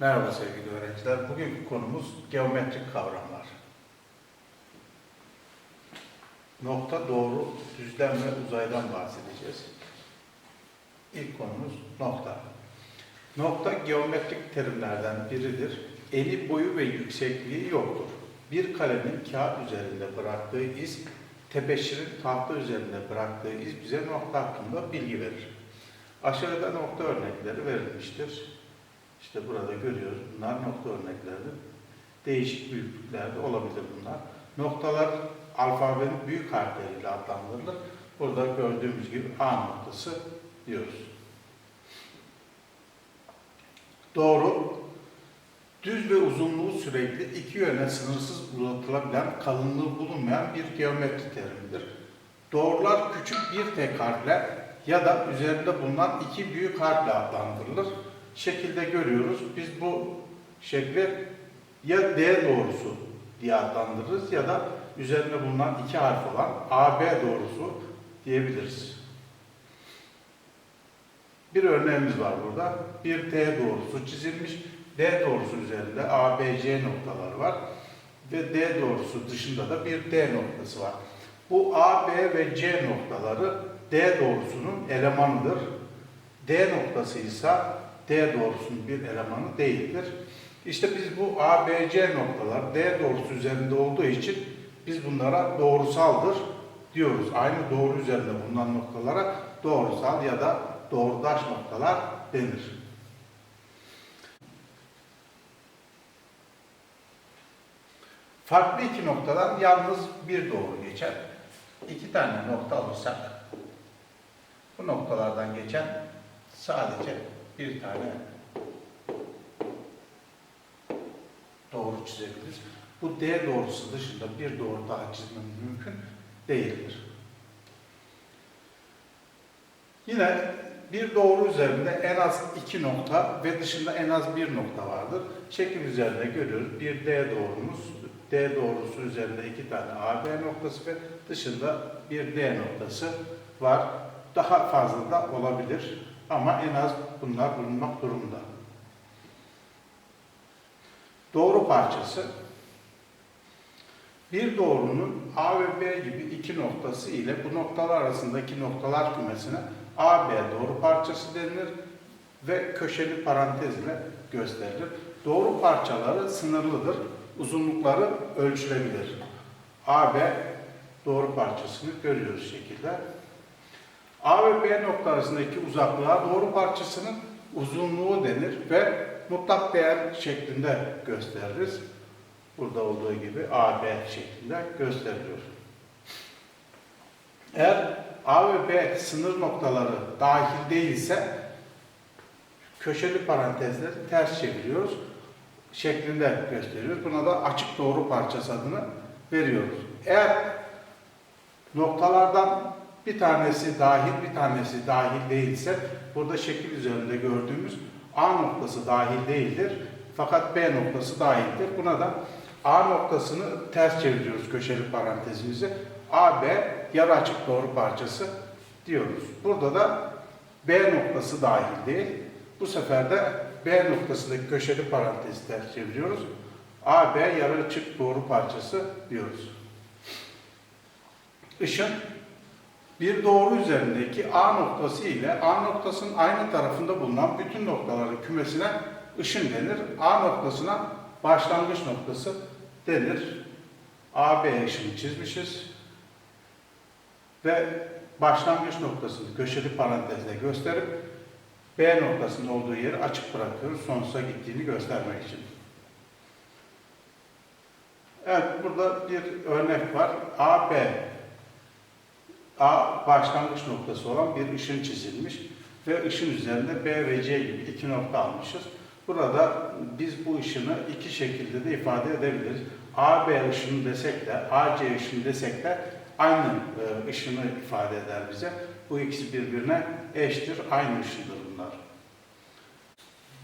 Merhaba sevgili öğrenciler. Bugünkü konumuz geometrik kavramlar. Nokta, doğru, düzlem ve uzaydan bahsedeceğiz. İlk konumuz nokta. Nokta geometrik terimlerden biridir. Eni, boyu ve yüksekliği yoktur. Bir kalemin kağıt üzerinde bıraktığı iz, tebeşirin tahta üzerinde bıraktığı iz bize nokta hakkında bilgi verir. Aşağıda nokta örnekleri verilmiştir. İşte burada görüyoruz. Bunlar nokta örnekleridir. Değişik büyüklüklerde olabilir bunlar. Noktalar alfabenin büyük harfleriyle adlandırılır. Burada gördüğümüz gibi A noktası diyoruz. Doğru, düz ve uzunluğu sürekli iki yöne sınırsız uzatılabilen, kalınlığı bulunmayan bir geometri terimidir. Doğrular küçük bir tek harfle ya da üzerinde bulunan iki büyük harfle adlandırılır şekilde görüyoruz. Biz bu şekli ya D doğrusu diye adlandırırız ya da üzerinde bulunan iki harf olan AB doğrusu diyebiliriz. Bir örneğimiz var burada. Bir D doğrusu çizilmiş. D doğrusu üzerinde ABC noktaları var. Ve D doğrusu dışında da bir D noktası var. Bu A, B ve C noktaları D doğrusunun elemanıdır. D noktası ise D doğrusunun bir elemanı değildir. İşte biz bu A, B, C noktalar D doğrusu üzerinde olduğu için biz bunlara doğrusaldır diyoruz. Aynı doğru üzerinde bulunan noktalara doğrusal ya da doğrudaş noktalar denir. Farklı iki noktadan yalnız bir doğru geçer. İki tane nokta alırsak bu noktalardan geçen sadece bir tane doğru çizebiliriz. Bu D doğrusu dışında bir doğru daha çizmemiz mümkün değildir. Yine bir doğru üzerinde en az iki nokta ve dışında en az bir nokta vardır. Şekil üzerinde görüyoruz. Bir D doğrumuz, D doğrusu üzerinde iki tane AB noktası ve dışında bir D noktası var. Daha fazla da olabilir ama en az bunlar bulunmak durumunda. Doğru parçası bir doğrunun A ve B gibi iki noktası ile bu noktalar arasındaki noktalar kümesine AB doğru parçası denilir ve köşeli parantez ile gösterilir. Doğru parçaları sınırlıdır. Uzunlukları ölçülebilir. AB doğru parçasını görüyoruz şekilde. A ve B nokta arasındaki uzaklığa doğru parçasının uzunluğu denir ve mutlak değer şeklinde gösteririz. Burada olduğu gibi AB şeklinde gösteriliyor. Eğer A ve B sınır noktaları dahil değilse köşeli parantezleri ters çeviriyoruz şeklinde gösteriyoruz. Buna da açık doğru parçası adını veriyoruz. Eğer noktalardan bir tanesi dahil, bir tanesi dahil değilse burada şekil üzerinde gördüğümüz A noktası dahil değildir. Fakat B noktası dahildir. Buna da A noktasını ters çeviriyoruz köşeli parantezimizi. AB yarı açık doğru parçası diyoruz. Burada da B noktası dahil değil. Bu sefer de B noktasındaki köşeli parantezi ters çeviriyoruz. AB yarı açık doğru parçası diyoruz. Işın bir doğru üzerindeki A noktası ile A noktasının aynı tarafında bulunan bütün noktaların kümesine ışın denir. A noktasına başlangıç noktası denir. AB ışını çizmişiz. Ve başlangıç noktasını köşeli parantezle gösterip B noktasının olduğu yeri açık bırakıyoruz. Sonsuza gittiğini göstermek için. Evet, burada bir örnek var. AB A başlangıç noktası olan bir ışın çizilmiş ve ışın üzerinde B ve C gibi iki nokta almışız. Burada biz bu ışını iki şekilde de ifade edebiliriz. AB ışını desek de, AC ışını desek de aynı e, ışını ifade eder bize. Bu ikisi birbirine eştir, aynı ışındır bunlar.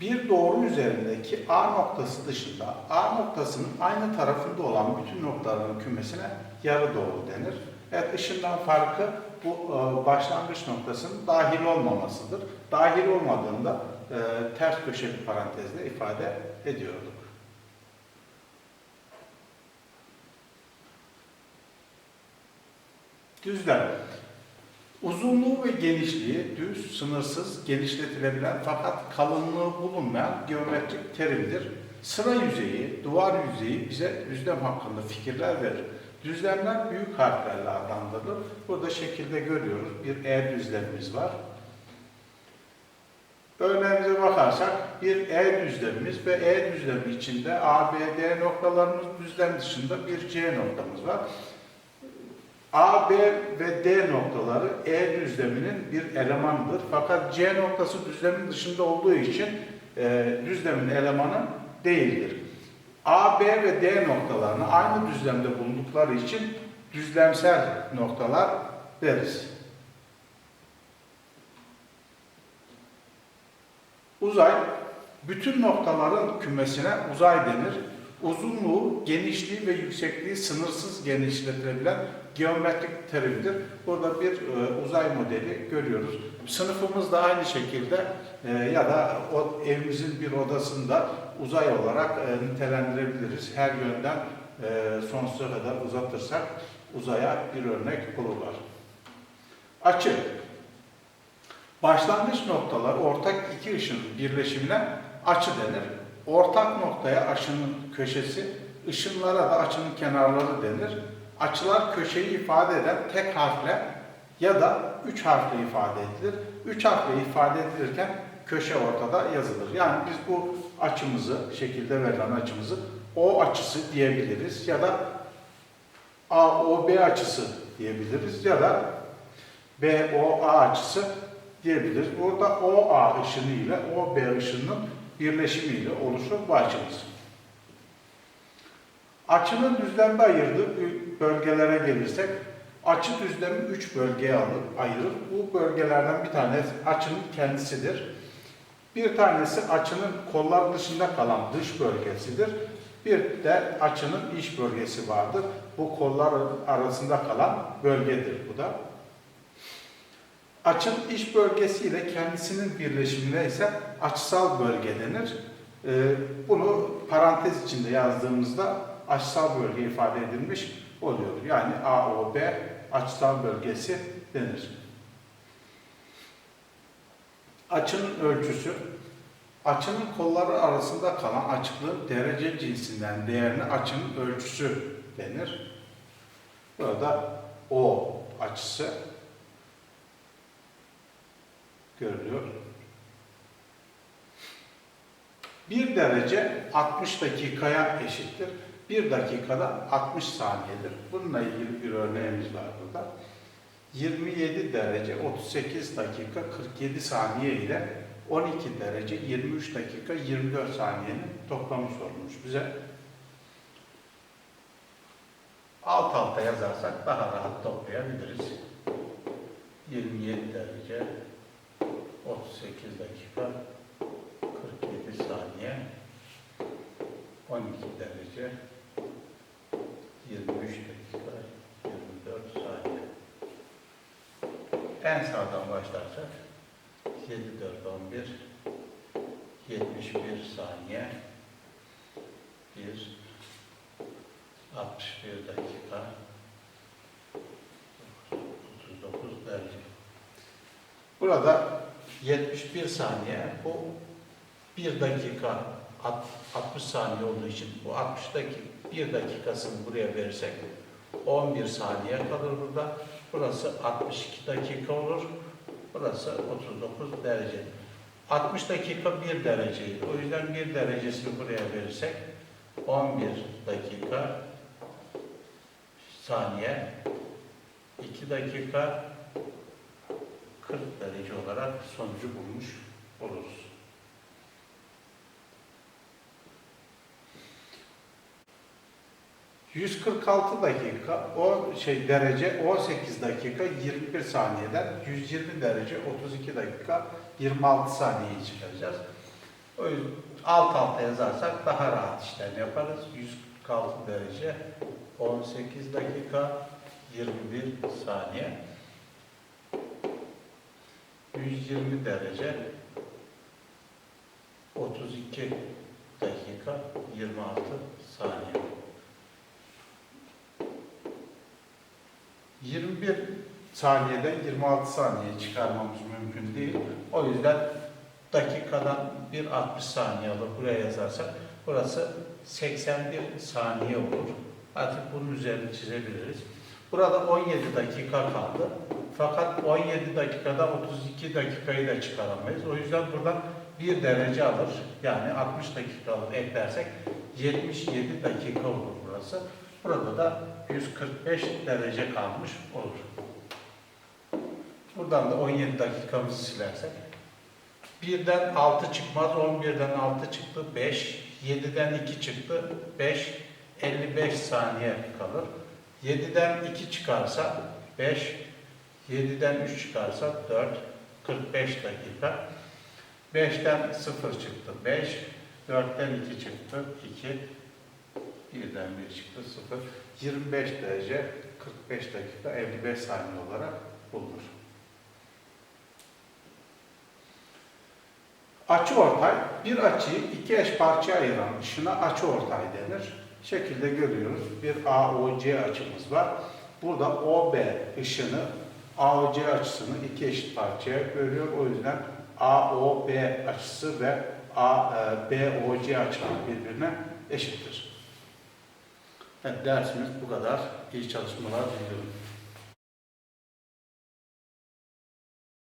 Bir doğru üzerindeki A noktası dışında A noktasının aynı tarafında olan bütün noktaların kümesine yarı doğru denir. Evet, ışından farkı bu e, başlangıç noktasının dahil olmamasıdır. Dahil olmadığında e, ters köşeli parantezle ifade ediyorduk. Düzlem. Uzunluğu ve genişliği düz, sınırsız, genişletilebilen fakat kalınlığı bulunmayan geometrik terimdir. Sıra yüzeyi, duvar yüzeyi bize düzlem hakkında fikirler verir. Düzlemler büyük harflerle adlandırılır. Burada şekilde görüyoruz. Bir E düzlemimiz var. Örneğimize bakarsak bir E düzlemimiz ve E düzlemi içinde A, B, D noktalarımız düzlem dışında bir C noktamız var. A, B ve D noktaları E düzleminin bir elemanıdır. Fakat C noktası düzlemin dışında olduğu için e, düzlemin elemanı değildir. A, B ve D noktalarını aynı düzlemde bulundukları için düzlemsel noktalar deriz. Uzay, bütün noktaların kümesine uzay denir. Uzunluğu, genişliği ve yüksekliği sınırsız genişletilebilen geometrik terimdir. Burada bir e, uzay modeli görüyoruz. Sınıfımız da aynı şekilde e, ya da o evimizin bir odasında uzay olarak e, nitelendirebiliriz. Her yönden e, sonsuza kadar uzatırsak uzaya bir örnek olurlar. Açı. Başlangıç noktalar ortak iki ışın birleşimine açı denir. Ortak noktaya açının köşesi, ışınlara da açının kenarları denir. Açılar köşeyi ifade eden tek harfle ya da üç harfle ifade edilir. Üç harfle ifade edilirken köşe ortada yazılır. Yani biz bu açımızı, şekilde verilen açımızı O açısı diyebiliriz ya da AOB açısı diyebiliriz ya da BOA açısı diyebiliriz. Burada OA ışını ile OB ışınının birleşimiyle oluşur bu açımız. Açının düzlemde ayırdığı bölgelere gelirsek, açı düzlemi üç bölgeye alır, ayırır. Bu bölgelerden bir tanesi açının kendisidir. Bir tanesi açının kollar dışında kalan dış bölgesidir. Bir de açının iç bölgesi vardır. Bu kollar arasında kalan bölgedir bu da. Açın iç bölgesi ile kendisinin birleşimine ise açısal bölge denir. Ee, bunu parantez içinde yazdığımızda açısal bölge ifade edilmiş oluyor. Yani AOB açısal bölgesi denir. Açının ölçüsü, açının kolları arasında kalan açıklığın derece cinsinden değerine açının ölçüsü denir. Burada O açısı görülüyor. Bir derece 60 dakikaya eşittir. Bir dakikada 60 saniyedir. Bununla ilgili bir örneğimiz var burada. 27 derece 38 dakika 47 saniye ile 12 derece 23 dakika 24 saniyenin toplamı sorulmuş bize. Alt alta yazarsak daha rahat toplayabiliriz. 27 derece 38 dakika 47 saniye 12 derece? 23 dakika 24 saniye. En sağdan başlarsak 7 4 11 71 saniye. 1 61 dakika 39 derece. Burada 71 saniye bu 1 dakika 60 saniye olduğu için bu 60'daki 1 dakikasını buraya verirsek 11 saniye kalır burada. Burası 62 dakika olur. Burası 39 derece. 60 dakika 1 dereceydi. O yüzden 1 derecesini buraya verirsek 11 dakika saniye 2 dakika 40 derece olarak sonucu bulmuş oluruz. ...146 dakika, o şey derece 18 dakika 21 saniyeden 120 derece 32 dakika 26 saniyeyi çıkaracağız. O yüzden alt alta yazarsak daha rahat işlem yaparız. 146 derece 18 dakika 21 saniye. 120 derece 32 dakika 26 saniye. 21 saniyeden 26 saniye çıkarmamız mümkün değil. O yüzden dakikadan 1.60 saniye alıp buraya yazarsak burası 81 saniye olur. Artık bunun üzerine çizebiliriz. Burada 17 dakika kaldı. Fakat 17 dakikada 32 dakikayı da çıkaramayız. O yüzden buradan bir derece alır. Yani 60 dakika alıp eklersek 77 dakika olur burası. Burada da 145 derece kalmış olur. Buradan da 17 dakikamızı silersek. 1'den 6 çıkmaz, 11'den 6 çıktı 5, 7'den 2 çıktı 5, 55 saniye kalır. 7'den 2 çıkarsa 5, 7'den 3 çıkarsa 4, 45 dakika. 5'ten 0 çıktı 5, 4'ten 2 çıktı 2, 1'den 1 çıktı 0. 25 derece 45 dakika 55 saniye olarak bulunur. Açı ortay, bir açıyı iki eş parçaya ayıran ışına açı ortay denir. Şekilde görüyoruz. Bir AOC açımız var. Burada OB ışını AOC açısını iki eşit parçaya bölüyor. O yüzden AOB açısı ve ABOC açıları birbirine eşittir. Evet, dersimiz bu kadar. İyi çalışmalar diliyorum.